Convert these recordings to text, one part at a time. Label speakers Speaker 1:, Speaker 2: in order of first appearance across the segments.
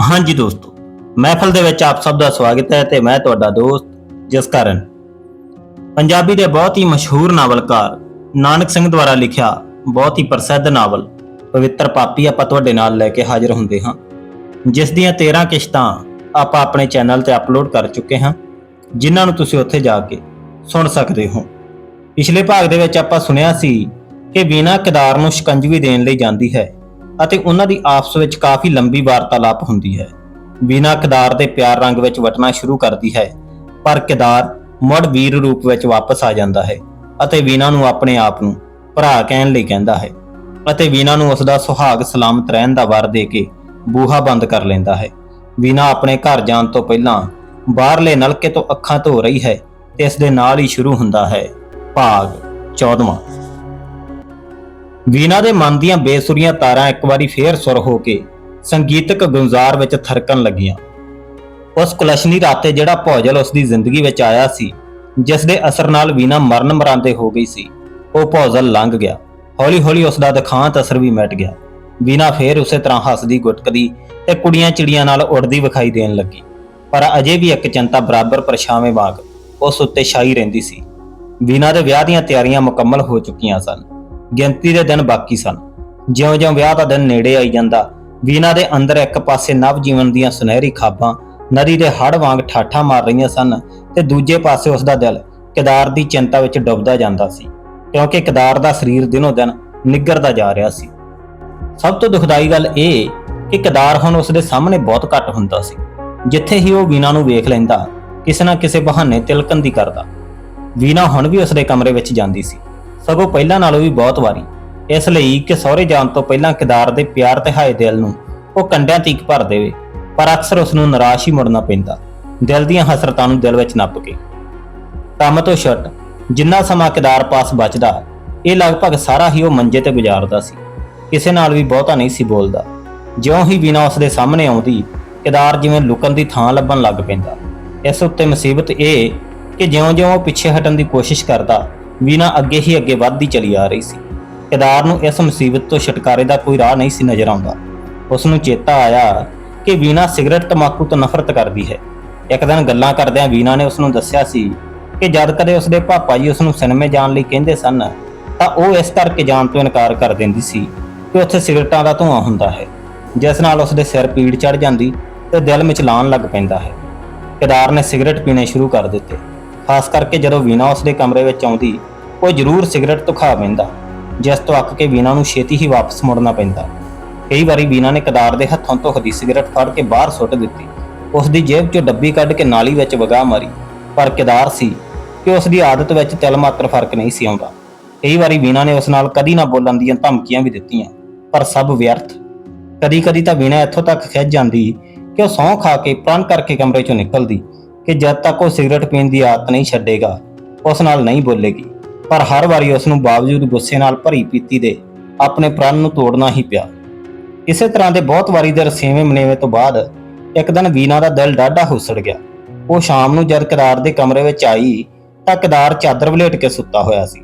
Speaker 1: ਹਾਂਜੀ ਦੋਸਤੋ, ਮਹਿਫਲ ਦੇ ਵਿੱਚ ਆਪ ਸਭ ਦਾ ਸਵਾਗਤ ਹੈ ਤੇ ਮੈਂ ਤੁਹਾਡਾ ਦੋਸਤ ਜਸਕਰਨ। ਪੰਜਾਬੀ ਦੇ ਬਹੁਤ ਹੀ ਮਸ਼ਹੂਰ ਨਾਵਲਕਾਰ ਨਾਨਕ ਸਿੰਘ ਦੁਆਰਾ ਲਿਖਿਆ ਬਹੁਤ ਹੀ ਪ੍ਰਸਿੱਧ ਨਾਵਲ, ਪਵਿੱਤਰ ਪਾਪੀ ਆਪਾਂ ਤੁਹਾਡੇ ਨਾਲ ਲੈ ਕੇ ਹਾਜ਼ਰ ਹੁੰਦੇ ਹਾਂ। ਜਿਸ ਦੀਆਂ 13 ਕਿਸ਼ਤਾਂ ਆਪਾਂ ਆਪਣੇ ਚੈਨਲ ਤੇ ਅਪਲੋਡ ਕਰ ਚੁੱਕੇ ਹਾਂ, ਜਿਨ੍ਹਾਂ ਨੂੰ ਤੁਸੀਂ ਉੱਥੇ ਜਾ ਕੇ ਸੁਣ ਸਕਦੇ ਹੋ। ਪਿਛਲੇ ਭਾਗ ਦੇ ਵਿੱਚ ਆਪਾਂ ਸੁਣਿਆ ਸੀ ਕਿ ਵੀਨਾ ਕਿਦਾਰ ਨੂੰ ਸ਼ਿਕੰਜਵੀ ਦੇਣ ਲਈ ਜਾਂਦੀ ਹੈ। ਅਤੇ ਉਹਨਾਂ ਦੀ ਆਪਸ ਵਿੱਚ ਕਾਫੀ ਲੰਬੀ ਵਾਰਤਾਲਾਪ ਹੁੰਦੀ ਹੈ। ਵੀਨਾ ਕਿਦਾਰ ਦੇ ਪਿਆਰ ਰੰਗ ਵਿੱਚ ਵਟਣਾ ਸ਼ੁਰੂ ਕਰਦੀ ਹੈ, ਪਰ ਕਿਦਾਰ ਮੁੜ ਵੀਰ ਰੂਪ ਵਿੱਚ ਵਾਪਸ ਆ ਜਾਂਦਾ ਹੈ ਅਤੇ ਵੀਨਾ ਨੂੰ ਆਪਣੇ ਆਪ ਨੂੰ ਭਰਾ ਕਹਿਣ ਲਈ ਕਹਿੰਦਾ ਹੈ ਅਤੇ ਵੀਨਾ ਨੂੰ ਉਸ ਦਾ ਸੁਹਾਗ ਸਲਾਮਤ ਰਹਿਣ ਦਾ ਵਰ ਦੇ ਕੇ ਬੂਹਾ ਬੰਦ ਕਰ ਲੈਂਦਾ ਹੈ। ਵੀਨਾ ਆਪਣੇ ਘਰ ਜਾਣ ਤੋਂ ਪਹਿਲਾਂ ਬਾਹਰਲੇ ਨਲਕੇ ਤੋਂ ਅੱਖਾਂ ਧੋ ਰਹੀ ਹੈ ਤੇ ਇਸ ਦੇ ਨਾਲ ਹੀ ਸ਼ੁਰੂ ਹੁੰਦਾ ਹੈ ਭਾਗ 14ਵਾਂ ਵੀਨਾ ਦੇ ਮਨ ਦੀਆਂ ਬੇਸੁਰੀਆਂ ਤਾਰਾਂ ਇੱਕ ਵਾਰੀ ਫੇਰ ਸੁਰ ਹੋ ਕੇ ਸੰਗੀਤਕ ਗੁੰਜ਼ਾਰ ਵਿੱਚ ਥਰਕਣ ਲੱਗੀਆਂ। ਉਸ ਕੁਲਸ਼ਨੀ ਰਾਤੇ ਜਿਹੜਾ ਭੌਜਲ ਉਸ ਦੀ ਜ਼ਿੰਦਗੀ ਵਿੱਚ ਆਇਆ ਸੀ, ਜਿਸ ਦੇ ਅਸਰ ਨਾਲ ਵੀਨਾ ਮਰਨ ਮਰਾਂਦੇ ਹੋ ਗਈ ਸੀ, ਉਹ ਭੌਜਲ ਲੰਘ ਗਿਆ। ਹੌਲੀ-ਹੌਲੀ ਉਸ ਦਾ ਦਿਖਾਂਤ ਅਸਰ ਵੀ ਮਿਟ ਗਿਆ। ਵੀਨਾ ਫੇਰ ਉਸੇ ਤਰ੍ਹਾਂ ਹੱਸਦੀ ਗੁਟਕਦੀ ਤੇ ਕੁੜੀਆਂ ਚਿੜੀਆਂ ਨਾਲ ਉੜਦੀ ਵਿਖਾਈ ਦੇਣ ਲੱਗੀ। ਪਰ ਅਜੇ ਵੀ ਇੱਕ ਚਿੰਤਾ ਬਰਾਬਰ ਪਰਛਾਵੇਂ ਵਾਂਗ ਉਸ ਉੱਤੇ ਛਾਈ ਰਹਿੰਦੀ ਸੀ। ਵੀਨਾ ਦੇ ਵਿਆਹ ਦੀਆਂ ਤਿਆਰੀਆਂ ਮੁਕੰਮਲ ਹੋ ਚੁੱਕੀਆਂ ਸਨ। ਗਿਣਤੀ ਦੇ ਦਿਨ ਬਾਕੀ ਸਨ। ਜਿਉਂ-ਜਿਉਂ ਵਿਆਹ ਦਾ ਦਿਨ ਨੇੜੇ ਆਈ ਜਾਂਦਾ ਵੀਨਾ ਦੇ ਅੰਦਰ ਇੱਕ ਪਾਸੇ ਨਵ ਜੀਵਨ ਦੀਆਂ ਸੁਨਹਿਰੀ ਖਾਬਾਂ, ਨਦੀ ਦੇ ਹੜ ਵਾਂਗ ਠਾਠਾ ਮਾਰ ਰਹੀਆਂ ਸਨ ਤੇ ਦੂਜੇ ਪਾਸੇ ਉਸ ਦਾ ਦਿਲ ਕਿਦਾਰ ਦੀ ਚਿੰਤਾ ਵਿੱਚ ਡੁੱਬਦਾ ਜਾਂਦਾ ਸੀ, ਕਿਉਂਕਿ ਕਿਦਾਰ ਦਾ ਸਰੀਰ ਦਿਨੋ ਦਿਨ ਨਿੱਗਰਦਾ ਜਾ ਰਿਹਾ ਸੀ। ਸਭ ਤੋਂ ਦੁਖਦਾਈ ਗੱਲ ਇਹ ਕਿ ਕਿਦਾਰ ਹੁਣ ਉਸ ਦੇ ਸਾਹਮਣੇ ਬਹੁਤ ਘੱਟ ਹੁੰਦਾ ਸੀ, ਜਿੱਥੇ ਹੀ ਉਹ ਵੀਨਾ ਨੂੰ ਵੇਖ ਲੈਂਦਾ, ਕਿਸੇ ਨਾ ਕਿਸੇ ਬਹਾਨੇ ਤਿਲਕਣ ਦੀ ਕਰਦਾ। ਵੀਨਾ ਹੁਣ ਵੀ ਉਸ ਦੇ ਕਮਰੇ ਵਿੱਚ ਜਾਂਦੀ ਸੀ। ਸਗੋਂ ਪਹਿਲਾਂ ਨਾਲੋਂ ਵੀ ਬਹੁਤ ਵਾਰੀ। ਇਸ ਲਈ ਕਿ ਸਹੁਰੇ ਜਾਣ ਤੋਂ ਪਹਿਲਾਂ ਕਿਦਾਰ ਦੇ ਪਿਆਰ ਤੇ ਹਾਏ ਦਿਲ ਨੂੰ ਉਹ ਕੰਡਿਆਂ ਤੀਕ ਭਰ ਦੇਵੇ, ਪਰ ਅਕਸਰ ਉਸ ਨੂੰ ਨਿਰਾਸ਼ ਹੀ ਮੁੜਨਾ ਪੈਂਦਾ। ਦਿਲ ਦੀਆਂ ਹਸਰਤਾਂ ਨੂੰ ਦਿਲ ਵਿੱਚ ਨੱਪ ਕੇ। ਕੰਮ ਤੋਂ ਛੱਟ ਜਿੰਨਾ ਸਮਾਂ ਕਿਦਾਰ ਪਾਸ ਬਚਦਾ, ਇਹ ਲਗਭਗ ਸਾਰਾ ਹੀ ਉਹ ਮੰਜੇ ਤੇ ਗੁਜ਼ਾਰਦਾ ਸੀ। ਕਿਸੇ ਨਾਲ ਵੀ ਬਹੁਤਾ ਨਹੀਂ ਸੀ ਬੋਲਦਾ। ਜਿਉਂ ਹੀ ਬਿਨਾ ਉਸ ਦੇ ਸਾਹਮਣੇ ਆਉਂਦੀ, ਕਿਦਾਰ ਜਿਵੇਂ ਲੁਕਣ ਦੀ ਥਾਂ ਲੱਭਣ ਲੱਗ ਪੈਂਦਾ। ਇਸ ਉੱਤੇ ਮੁਸੀਬਤ ਇਹ ਕਿ ਜਿਉਂ-ਜਿਉਂ ਉਹ ਪਿੱਛੇ ਹਟਣ ਦੀ ਕੋਸ਼ਿਸ਼ ਕਰਦਾ ਵੀਨਾ ਅੱਗੇ ਹੀ ਅੱਗੇ ਵੱਧਦੀ ਚਲੀ ਆ ਰਹੀ ਸੀ। ਕੇਦਾਰ ਨੂੰ ਇਸ ਮੁਸੀਬਤ ਤੋਂ ਛੁਟਕਾਰੇ ਦਾ ਕੋਈ ਰਾਹ ਨਹੀਂ ਸੀ ਨਜ਼ਰ ਆਉਂਦਾ। ਉਸ ਨੂੰ ਚੇਤਾ ਆਇਆ ਕਿ ਵੀਨਾ ਸਿਗਰਟ ਤਮਾਕੂ ਤੋਂ ਨਫ਼ਰਤ ਕਰਦੀ ਹੈ। ਇੱਕ ਦਿਨ ਗੱਲਾਂ ਕਰਦਿਆਂ ਵੀਨਾ ਨੇ ਉਸ ਨੂੰ ਦੱਸਿਆ ਸੀ ਕਿ ਜਦ ਕਦੇ ਉਸ ਦੇ ਪਾਪਾ ਜੀ ਉਸ ਨੂੰ ਸਿਨੇਮੇ ਜਾਣ ਲਈ ਕਹਿੰਦੇ ਸਨ, ਤਾਂ ਉਹ ਇਸ ਕਰਕੇ ਜਾਣ ਤੋਂ ਇਨਕਾਰ ਕਰ ਦਿੰਦੀ ਸੀ ਕਿ ਉੱਥੇ ਸਿਗਰਟਾਂ ਦਾ ਧੂਆਂ ਹੁੰਦਾ ਹੈ। ਜਿਸ ਨਾਲ ਉਸ ਦੇ ਸਿਰ ਪੀੜ ਚੜ ਜਾਂਦੀ ਤੇ ਦਿਲ ਵਿੱਚ ਮਿਚਲਾਣ ਲੱਗ ਪੈਂਦਾ ਹੈ। ਕੇਦਾਰ ਨੇ ਸਿਗਰਟ ਪੀਣੇ ਸ਼ੁਰੂ ਕਰ ਦਿੱਤੇ। ਖਾਸ ਕਰਕੇ ਜਦੋਂ ਵੀਨਾ ਉਸਦੇ ਕਮਰੇ ਵਿੱਚ ਆਉਂਦੀ, ਉਹ ਜ਼ਰੂਰ ਸਿਗਰਟ ਤੋਂ ਪੈਂਦਾ, ਜਿਸ ਤੋਂ ਅੱਕ ਕੇ ਵੀਨਾ ਨੂੰ ਛੇਤੀ ਹੀ ਵਾਪਸ ਮੁੜਨਾ ਪੈਂਦਾ। ਕਈ ਵਾਰੀ ਵੀਨਾ ਨੇ ਕਿਦਾਰ ਦੇ ਹੱਥੋਂ ਧੁਖਦੀ ਸਿਗਰਟ ਫੜ ਕੇ ਬਾਹਰ ਸੁੱਟ ਦਿੱਤੀ। ਉਸ ਦੀ ਜੇਬ 'ਚੋਂ ਡੱਬੀ ਕੱਢ ਕੇ ਨਾਲੀ ਵਿੱਚ ਵਗਾ ਮਾਰੀ। ਪਰ ਕਿਦਾਰ ਸੀ ਕਿ ਉਸ ਦੀ ਆਦਤ ਵਿੱਚ ਤਿਲ ਮਾਤਰ ਫ਼ਰਕ ਨਹੀਂ ਸੀ ਆਉਂਦਾ। ਕਈ ਵਾਰੀ ਵੀਨਾ ਨੇ ਉਸ ਨਾਲ ਕਦੀ ਨਾ ਬੋਲਣ ਦੀਆਂ ਧਮਕੀਆਂ ਵੀ ਦਿੱਤੀਆਂ, ਪਰ ਸਭ ਵਿਅਰਥ। ਕਦੀ-ਕਦੀ ਤਾਂ ਵੀਨਾ ਇੱਥੋਂ ਤੱਕ ਖਿੱਚ ਜਾਂਦੀ ਕਿ ਉਹ ਸਹੁੰ ਖਾ ਕੇ ਪ੍ਰਣ ਕਰਕੇ ਕਮਰੇ 'ਚੋਂ ਨਿਕਲਦੀ। ਕਿ ਜਦ ਤੱਕ ਉਹ ਸਿਗਰਟ ਪੀਣ ਦੀ ਆਦਤ ਨਹੀਂ ਛੱਡੇਗਾ, ਉਸ ਨਾਲ ਨਹੀਂ ਬੋਲੇਗੀ। ਪਰ ਹਰ ਵਾਰੀ ਉਸ ਨੂੰ ਬਾਵਜੂਦ ਗੁੱਸੇ ਨਾਲ ਭਰੀ ਪੀਤੀ ਦੇ ਆਪਣੇ ਪ੍ਰਣ ਨੂੰ ਤੋੜਨਾ ਹੀ ਪਿਆ। ਇਸੇ ਤਰ੍ਹਾਂ ਦੇ ਬਹੁਤ ਵਾਰੀ ਦੇ ਰਸੇਵੇਂ ਮਨੇਵੇਂ ਤੋਂ ਬਾਅਦ ਇੱਕ ਦਿਨ ਵੀਨਾ ਦਾ ਦਿਲ ਡਾਢਾ ਹੁਸੜ ਗਿਆ। ਉਹ ਸ਼ਾਮ ਨੂੰ ਜਦ ਕਿਦਾਰ ਦੇ ਕਮਰੇ ਵਿੱਚ ਆਈ, ਤਾਂ ਕਿਦਾਰ ਚਾਦਰ ਵਲੇਟ ਕੇ ਸੁੱਤਾ ਹੋਇਆ ਸੀ।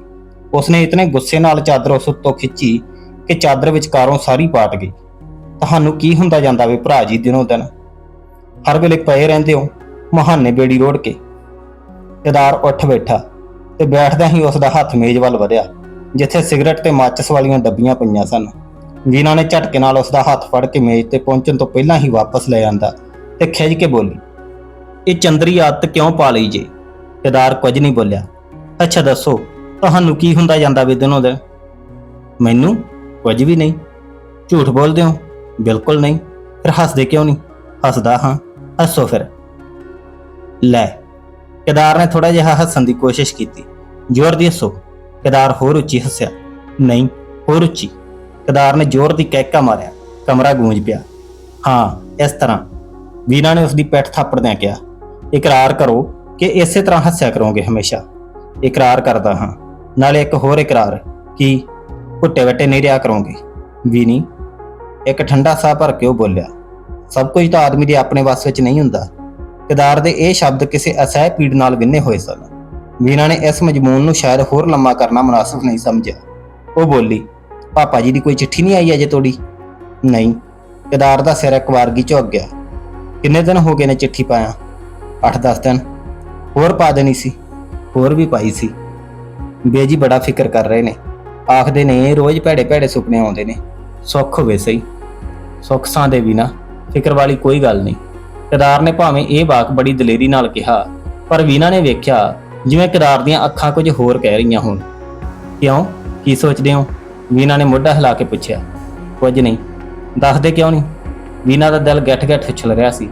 Speaker 1: ਉਸਨੇ ਇਤਨੇ ਗੁੱਸੇ ਨਾਲ ਚਾਦਰ ਉਸ ਉੱਤੋਂ ਖਿੱਚੀ ਕਿ ਚਾਦਰ ਵਿਚਕਾਰੋਂ ਸਾਰੀ ਪਾਟ ਗਈ। ਤੁਹਾਨੂੰ ਕੀ ਹੁੰਦਾ ਜਾਂਦਾ ਵੇ ਭਰਾ ਜੀ ਦਿਨੋਂ ਦਿਨ? ਹਰ ਵੇਲੇ ਪਏ ਰਹਿੰਦੇ ਹੋ। ਮਹਾਨੇ ਬੇੜੀ ਰੋੜ ਕੇ। ਕਿਦਾਰ ਉੱਠ ਬੈਠਾ ਤੇ ਬੈਠਦਿਆਂ ਹੀ ਉਸ ਦਾ ਹੱਥ ਮੇਜ਼ ਵੱਲ ਵਧਿਆ, ਜਿੱਥੇ ਸਿਗਰਟ ਤੇ ਮਾਚਸ ਵਾਲੀਆਂ ਡੱਬੀਆਂ ਪਈਆਂ ਸਨ। ਵੀਨਾ ਨੇ ਝਟਕੇ ਨਾਲ ਉਸ ਦਾ ਹੱਥ ਫੜ ਕੇ ਮੇਜ਼ ਤੇ ਪਹੁੰਚਣ ਤੋਂ ਪਹਿਲਾਂ ਹੀ ਵਾਪਸ ਲੈ ਆਂਦਾ ਤੇ ਖਿੱਚ ਕੇ ਬੋਲੀ, ਇਹ ਚੰਦਰੀ ਆਦਤ ਕਿਉਂ ਪਾ ਲਈ ਜੇ? ਕੇਦਾਰ ਕੁਝ ਨਹੀਂ ਬੋਲਿਆ। ਅੱਛਾ, ਦੱਸੋ, ਤੁਹਾਨੂੰ ਕੀ ਹੁੰਦਾ ਜਾਂਦਾ ਵੇ ਦਿਨੋਂ ਦਿਨ? ਮੈਨੂੰ ਕੁਝ ਵੀ ਨਹੀਂ। ਝੂਠ ਬੋਲਦੇ ਹੋ? ਬਿਲਕੁਲ ਨਹੀਂ। ਫਿਰ ਹੱਸਦੇ ਕਿਉਂ ਨਹੀਂ? ਹੱਸਦਾ ਹਾਂ। ਹੱਸੋ ਫਿਰ। ਲੈ, ਕੇਦਾਰ ਨੇ ਥੋੜਾ ਜਿਹਾ ਹੱਸਣ ਦੀ ਕੋਸ਼ਿਸ਼ ਕੀਤੀ। ਜ਼ੋਰ ਦੀ ਹੱਸੋ। ਕੇਦਾਰ ਹੋਰ ਉੱਚੀ ਹੱਸਿਆ। ਨਹੀਂ, ਹੋਰ ਉੱਚੀ। ਕੇਦਾਰ ਨੇ ਜ਼ੋਰ ਦੀ ਕਹਿਕਾ ਮਾਰਿਆ। ਕਮਰਾ ਗੂੰਜ ਪਿਆ। ਹਾਂ, ਇਸ ਤਰ੍ਹਾਂ। ਵੀਨਾ ਨੇ ਉਸ ਦੀ ਪਿੱਠ ਥਾਪੜਦਿਆਂ ਕਿਹਾ। ਇਕਰਾਰ ਕਰੋ ਕਿ ਇਸੇ ਤਰ੍ਹਾਂ ਹੱਸਿਆ ਕਰੋਗੇ ਹਮੇਸ਼ਾ। ਇਕਰਾਰ ਕਰਦਾ ਹਾਂ। ਨਾਲੇ ਇੱਕ ਹੋਰ ਇਕਰਾਰ, ਕਿ ਘੁੱਟੇ ਵੱਟੇ ਨਹੀਂ ਰਿਆ ਕਰੋਗੇ। ਵੀਨੀ, ਇੱਕ ਠੰਡਾ ਸਾਹ ਭਰ ਕੇ ਉਹ ਬੋਲਿਆ। ਸਭ ਕੁਝ ਤਾਂ ਆਦਮੀ ਦੇ ਆਪਣੇ ਵੱਸ ਵਿੱਚ ਨਹੀਂ ਹੁੰਦਾ। ਕਿਦਾਰ ਦੇ ਇਹ ਸ਼ਬਦ ਕਿਸੇ ਅਸਹਿ ਪੀੜ ਨਾਲ ਵਿੰਨੇ ਹੋਏ ਸਨ। ਵੀਨਾ ਨੇ ਇਸ ਮਜਮੂਨ ਨੂੰ ਸ਼ਾਇਦ ਹੋਰ ਲੰਮਾ ਕਰਨਾ ਮੁਨਾਸਬ ਨਹੀਂ ਸਮਝਿਆ। ਉਹ ਬੋਲੀ, ਪਾਪਾ ਜੀ ਦੀ ਕੋਈ ਚਿੱਠੀ ਨਹੀਂ ਆਈ ਅਜੇ ਤੋੜੀ ਨਹੀਂ। ਕਿਦਾਰ ਦਾ ਸਿਰ ਇੱਕ ਵਾਰਗੀ ਝੁਕ ਗਿਆ। ਕਿੰਨੇ ਦਿਨ ਹੋ ਗਏ ਨੇ ਚਿੱਠੀ ਪਾਇਆ? 8-10 ਦਿਨ। ਹੋਰ ਪਾ ਦੇਣੀ ਸੀ? ਹੋਰ ਵੀ ਪਾਈ ਸੀ। ਬੇਜੀ ਬੜਾ ਫਿਕਰ ਕਰ ਰਹੇ ਨੇ। ਆਖਦੇ ਨੇ ਰੋਜ਼ ਭੈੜੇ ਭੈੜੇ ਸੁਪਨੇ ਆਉਂਦੇ ਨੇ। ਸੁੱਖ ਹੋਵੇ ਸਹੀ। ਸੁੱਖ ਸਾਂ ਦੇ ਵੀ ਨਾ ਫਿਕਰ ਵਾਲੀ ਕੋਈ ਗੱਲ ਨਹੀਂ। ਕਿਦਾਰ ਨੇ ਭਾਵੇਂ ਇਹ ਵਾਕ ਬੜੀ ਦਲੇਰੀ ਨਾਲ ਕਿਹਾ, ਪਰ ਵੀਨਾ ਨੇ ਵੇਖਿਆ ਜਿਵੇਂ ਕਿਦਾਰ ਦੀਆਂ ਅੱਖਾਂ ਕੁਝ ਹੋਰ ਕਹਿ ਰਹੀਆਂ ਹੋਣ। ਕਿਉਂ? ਕੀ ਸੋਚਦੇ ਹੋ? ਵੀਨਾ ਨੇ ਮੋਢਾ ਹਿਲਾ ਕੇ ਪੁੱਛਿਆ। ਕੁਝ ਨਹੀਂ। ਦੱਸਦੇ ਕਿਉਂ ਨਹੀਂ? ਵੀਨਾ ਦਾ ਦਿਲ ਗੱਠ ਗੱਠ ਉਛਲ ਰਿਹਾ ਸੀ।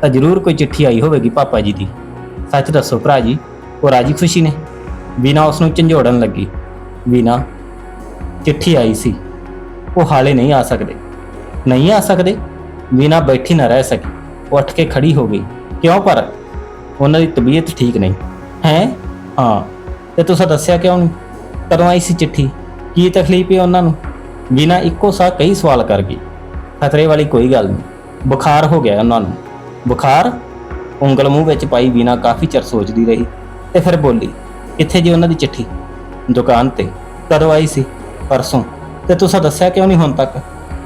Speaker 1: ਤਾਂ ਜ਼ਰੂਰ ਕੋਈ ਚਿੱਠੀ ਆਈ ਹੋਵੇਗੀ ਪਾਪਾ ਜੀ ਦੀ। ਸੱਚ ਦੱਸੋ ਭਰਾ ਜੀ, ਉਹ ਰਾਜੀ ਖੁਸ਼ੀ ਨੇ? ਵੀਨਾ ਉਸ ਨੂੰ ਝੰਜੋੜਨ ਲੱਗੀ। ਵੀਨਾ, ਚਿੱਠੀ ਆਈ ਸੀ। ਉਹ ਹਾਲੇ ਨਹੀਂ ਆ ਸਕਦੇ। ਨਹੀਂ ਆ ਸਕਦੇ? ਵੀਨਾ ਬੈਠੀ ਨਾ ਰਹਿ ਸਕੀ। ਉਹ ਉੱਠ ਕੇ ਖੜੀ ਹੋ ਗਈ। ਕਿਉਂ ਪਰ? ਉਹਨਾਂ ਦੀ ਤਬੀਅਤ ਠੀਕ ਨਹੀਂ। ਹੈ? ਹਾਂ। ਤੇ ਤੁਸੀਂ ਦੱਸਿਆ ਕਿਉਂ ਨਹੀਂ? ਕਦੋਂ ਆਈ ਸੀ ਚਿੱਠੀ? ਕੀ ਤਕਲੀਫ ਹੈ ਉਹਨਾਂ ਨੂੰ? ਵੀਨਾ ਇੱਕੋ ਸਾਹ ਕਈ ਸਵਾਲ ਕਰ ਗਈ ਖਤਰੇ ਵਾਲੀ ਕੋਈ ਗੱਲ ਨਹੀਂ। ਬੁਖਾਰ ਹੋ ਗਿਆ ਉਹਨਾਂ ਨੂੰ। ਬੁਖਾਰ? ਉਂਗਲ ਮੂੰਹ ਵਿੱਚ ਪਾਈ ਵੀਨਾ ਕਾਫੀ ਚਿਰ ਸੋਚਦੀ ਰਹੀ। ਤੇ ਫਿਰ ਬੋਲੀ, ਕਿੱਥੇ ਜੀ ਉਹਨਾਂ ਦੀ ਚਿੱਠੀ? ਦੁਕਾਨ ਤੇ। ਕਦੋਂ ਆਈ ਸੀ? ਪਰਸੋਂ। ਤੇ ਤੁਸੀਂ ਦੱਸਿਆ ਕਿਉਂ ਨਹੀਂ ਹੁਣ ਤੱਕ?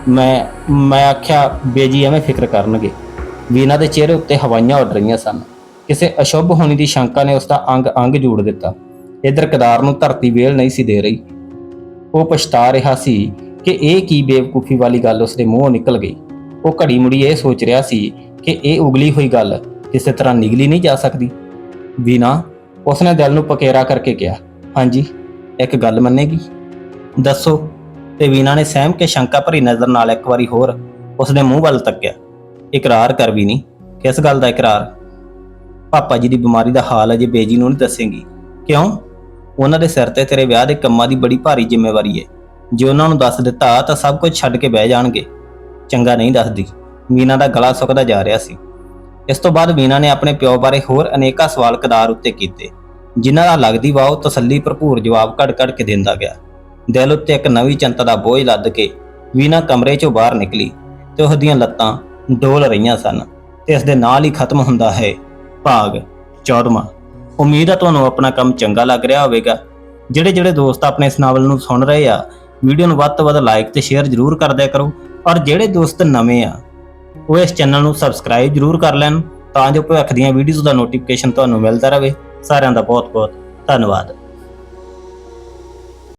Speaker 1: ਮੈਂ ਮੈਂ ਆਖਿਆ ਬੇਜੀ ਐਵੇਂ ਫਿਕਰ ਕਰਨਗੇ। ਵੀਨਾ ਦੇ ਚਿਹਰੇ ਉੱਤੇ ਹਵਾਈਆਂ ਉੱਡ ਰਹੀਆਂ ਸਨ। ਕਿਸੇ ਅਸ਼ੁਭ ਹੋਣੀ ਦੀ ਸ਼ੰਕਾ ਨੇ ਉਸ ਦਾ ਅੰਗ ਅੰਗ ਜੋੜ ਦਿੱਤਾ। ਇਧਰ ਕਦਾਰ ਨੂੰ ਧਰਤੀ ਵੇਲ ਨਹੀਂ ਸੀ ਦੇ ਰਹੀ। ਉਹ ਪਛਤਾ ਰਿਹਾ ਸੀ ਕਿ ਇਹ ਕੀ ਬੇਵਕੂਫੀ ਵਾਲੀ ਗੱਲ ਉਸਦੇ ਮੂੰਹੋਂ ਨਿਕਲ ਗਈ। ਉਹ ਘੜੀ ਮੁੜੀ ਇਹ ਸੋਚ ਰਿਹਾ ਸੀ ਕਿ ਇਹ ਉਗਲੀ ਹੋਈ ਗੱਲ ਕਿਸੇ ਤਰ੍ਹਾਂ ਨਿਗਲੀ ਨਹੀਂ ਜਾ ਸਕਦੀ। ਵੀਨਾ, ਉਸਨੇ ਦਿਲ ਨੂੰ ਪਕੇਰਾ ਕਰਕੇ ਕਿਹਾ, ਹਾਂਜੀ, ਇੱਕ ਗੱਲ ਮੰਨੇਗੀ? ਦੱਸੋ। ਤੇ ਵੀਨਾ ਨੇ ਸਹਿਮ ਕੇ ਸ਼ੰਕਾ ਭਰੀ ਨਜ਼ਰ ਨਾਲ ਇੱਕ ਵਾਰੀ ਹੋਰ ਉਸਦੇ ਮੂੰਹ ਵੱਲ ਤੱਕਿਆ। ਇਕਰਾਰ ਕਰ ਵੀ ਨਹੀਂ ਕਿਸ ਗੱਲ ਦਾ ਇਕਰਾਰ? ਪਾਪਾ ਜੀ ਦੀ ਬਿਮਾਰੀ ਦਾ ਹਾਲ ਅਜੇ ਬੇਜੀ ਨੂੰ ਨਹੀਂ ਦੱਸੇਂਗੀ। ਕਿਉਂ? ਉਹਨਾਂ ਦੇ ਸਿਰ ਤੇ ਤੇਰੇ ਵਿਆਹ ਦੇ ਕੰਮਾਂ ਦੀ ਬੜੀ ਭਾਰੀ ਜ਼ਿੰਮੇਵਾਰੀ ਹੈ ਜੇ ਉਹਨਾਂ ਨੂੰ ਦੱਸ ਦਿੱਤਾ ਤਾਂ ਸਭ ਕੁਝ ਛੱਡ ਕੇ ਬਹਿ ਜਾਣਗੇ। ਚੰਗਾ ਨਹੀਂ ਦੱਸਦੀ। ਮੀਨਾ ਦਾ ਗਲਾ ਸੁੱਕਦਾ ਜਾ ਰਿਹਾ ਸੀ। ਇਸ ਤੋਂ ਬਾਅਦ ਮੀਨਾ ਨੇ ਆਪਣੇ ਪਿਓ ਬਾਰੇ ਹੋਰ ਅਨੇਕਾਂ ਸਵਾਲ ਕਦਾਰ ਉੱਤੇ ਕੀਤੇ। ਜਿਨ੍ਹਾਂ ਦਾ ਲੱਗਦੀ ਵਾ ਉਹ ਤਸੱਲੀ ਭਰਪੂਰ ਜਵਾਬ ਕੱਢ-ਕੱਢ ਕੇ ਦਿੰਦਾ ਗਿਆ। ਦਿਲ ਉੱਤੇ ਇੱਕ ਨਵੀਂ ਚਿੰਤਾ ਦਾ ਬੋਝ ਲੱਦ ਕੇ ਵੀਨਾ ਕਮਰੇ 'ਚੋਂ ਬਾਹਰ ਨਿਕਲੀ ਤੇ ਉਸ ਦੀਆਂ ਲੱਤਾਂ ਡੋਲ ਰਹੀਆਂ ਸਨ ਤੇ ਇਸ ਦੇ ਨਾਲ ਹੀ ਖਤਮ ਹੁੰਦਾ ਹੈ ਭਾਗ 14ਵਾਂ ਉਮੀਦ ਹੈ ਤੁਹਾਨੂੰ ਆਪਣਾ ਕੰਮ ਚੰਗਾ ਲੱਗ ਰਿਹਾ ਹੋਵੇਗਾ। ਜਿਹੜੇ ਜਿਹੜੇ ਦੋਸਤ ਆਪਣੇ ਇਸ ਨਾਵਲ ਨੂੰ ਸੁਣ ਰਹੇ ਆ, ਵੀਡੀਓ ਨੂੰ ਵੱਧ ਤੋਂ ਵੱਧ ਲਾਈਕ ਤੇ ਸ਼ੇਅਰ ਜ਼ਰੂਰ ਕਰ ਦਿਆ ਕਰੋ। ਔਰ ਜਿਹੜੇ ਦੋਸਤ ਨਵੇਂ ਆ, ਉਹ ਇਸ ਚੈਨਲ ਨੂੰ ਸਬਸਕ੍ਰਾਈਬ ਜ਼ਰੂਰ ਕਰ ਲੈਣ ਤਾਂ ਜੋ ਭਵਿੱਖ ਦੀਆਂ ਵੀਡੀਓਜ਼ ਦਾ ਨੋਟੀਫਿਕੇਸ਼ਨ ਤੁਹਾਨੂੰ ਮਿਲਦਾ ਰਹੇ। ਸਾਰਿਆਂ ਦਾ ਬਹੁਤ ਬਹੁਤ ਧੰਨਵਾਦ।